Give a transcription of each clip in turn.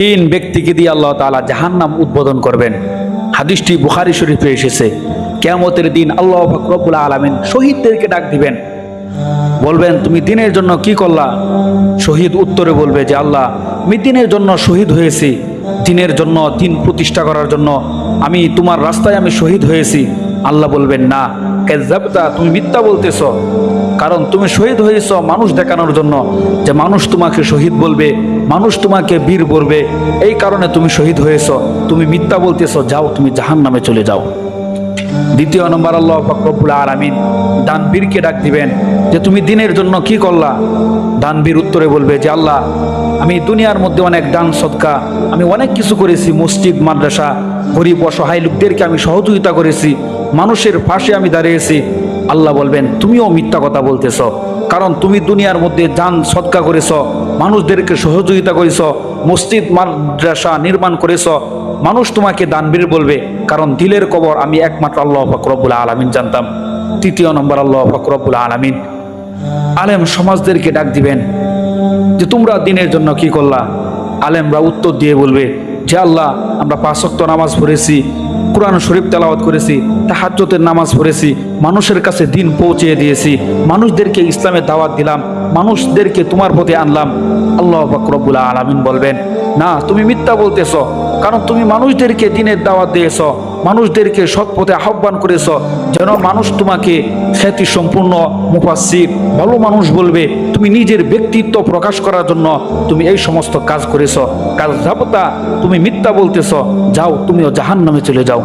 তিন ব্যক্তিকে দিয়ে আল্লাহ তাআলা জাহান্নাম উদ্বোধন করবেন। হাদিসটি বুখারি শরীফে এসেছে। কেয়ামতের দিন আল্লাহ রব্বুল আলামিন শহীদদেরকে ডাক দিবেন। বলবেন, তুমি দিনের জন্য কি করলা? শহীদ উত্তরে বলবে যে, আল্লাহ, আমি দিনের জন্য শহীদ হয়েছি। দিনের জন্য দিন প্রতিষ্ঠা করার জন্য আমি তোমার রাস্তায় আমি শহীদ হয়েছি। আল্লাহ বলবেন, না কেজাবতা তুমি মিথ্যা বলতেছ। কারণ তুমি শহীদ হয়েছ মানুষ দেখানোর জন্য। যে মানুষ তোমাকে শহীদ বলবে, মানুষ তোমাকে বীর বলবে, এই কারণে তুমি শহীদ হয়েছ। তুমি মিথ্যা বলতেছ, যাও, তুমি জাহান নামে চলে যাও। দ্বিতীয় নম্বর, আল্লাহ ফকরবুল আলমিন দানবীরকে ডাক দিবেন, যে তুমি দিনের জন্য কি করলা? দানবীর উত্তরে বলবে, যে আল্লাহ, আমি দুনিয়ার মধ্যে অনেক দান, সৎকা, আমি অনেক কিছু করেছি, মসজিদ, মাদ্রাসা, গরিব, অসহায় লোকদেরকে আমি সহযোগিতা করেছি। মানুষের পাশে আমি দাঁড়িয়েছি। আল্লাহ বলবেন, তুমিও মিথ্যা কথা বলতেছ। কারণ তুমি দুনিয়ার মধ্যে যান সৎকা করেছ, মানুষদেরকে সহযোগিতা করেছ, মসজিদ, মাদ্রাসা নির্মাণ করেছ। মানুষ তোমাকে দানবীর বলবে, কারণ দিলের কবর আমি একমাত্র আল্লাহ ফকরবুল আলমিন জানতাম। তৃতীয় নম্বর, আল্লাহ ফকরবুল আলমিন আলেম সমাজদেরকে ডাক দিবেন যে, তোমরা দিনের জন্য কি করলা? আলেমরা উত্তর দিয়ে বলবে যে আল্লাহ, আমরা পাঁচক্ত নামাজ পড়েছি কোরআন শরীফ তেলাওয়াত করেছি তাহাজ্জতের নামাজ পড়েছি মানুষের কাছে দিন পৌঁছে দিয়েছি। মানুষদেরকে ইসলামের দাওয়াত দিলাম। মানুষদেরকে তোমার পথে আনলাম। আল্লাহ ফকরবুল আলমিন বলবেন, না, তুমি মিথ্যা বলতেছ। কারণ তুমি মানুষদেরকে দিনের দাওয়াত দিয়েছ। মানুষদেরকে সৎ পথে আহ্বান করেছ। যেন মানুষ তোমাকে খ্যাতি সম্পূর্ণ মুফাসির ভালো মানুষ বলবে। তুমি নিজের ব্যক্তিত্ব প্রকাশ করার জন্য তুমি এই সমস্ত কাজ করেছ। কাজ যাবতা তুমি মিথ্যা বলতেছ। যাও, তুমিও জাহান নামে চলে যাও।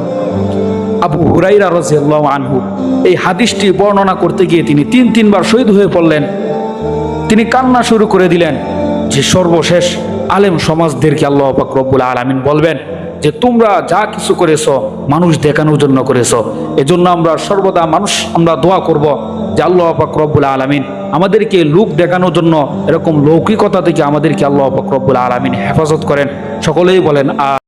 আবু হুরাইরা রাজিয়াল্লাহ আনহু, এই হাদিসটি বর্ণনা করতে গিয়ে তিনি তিন তিনবার শহীদ হয়ে পড়লেন। তিনি কান্না শুরু করে দিলেন যে, সর্বশেষ আলেম সমাজদেরকে আল্লাহ রব্বুল আলামিন বলবেন যে, তোমরা যা কিছু করেছ, মানুষ দেখানোর জন্য করেছ। এজন্য আমরা সর্বদা মানুষ, আমরা দোয়া করব যে, আল্লাহ রব্বুল আলামিন আমাদেরকে লোক দেখানোর জন্য, এরকম লৌকিকতা থেকে আমাদেরকে আল্লাহ রব্বুল আলামিন হেফাজত করেন। সকলেই বলেন, আ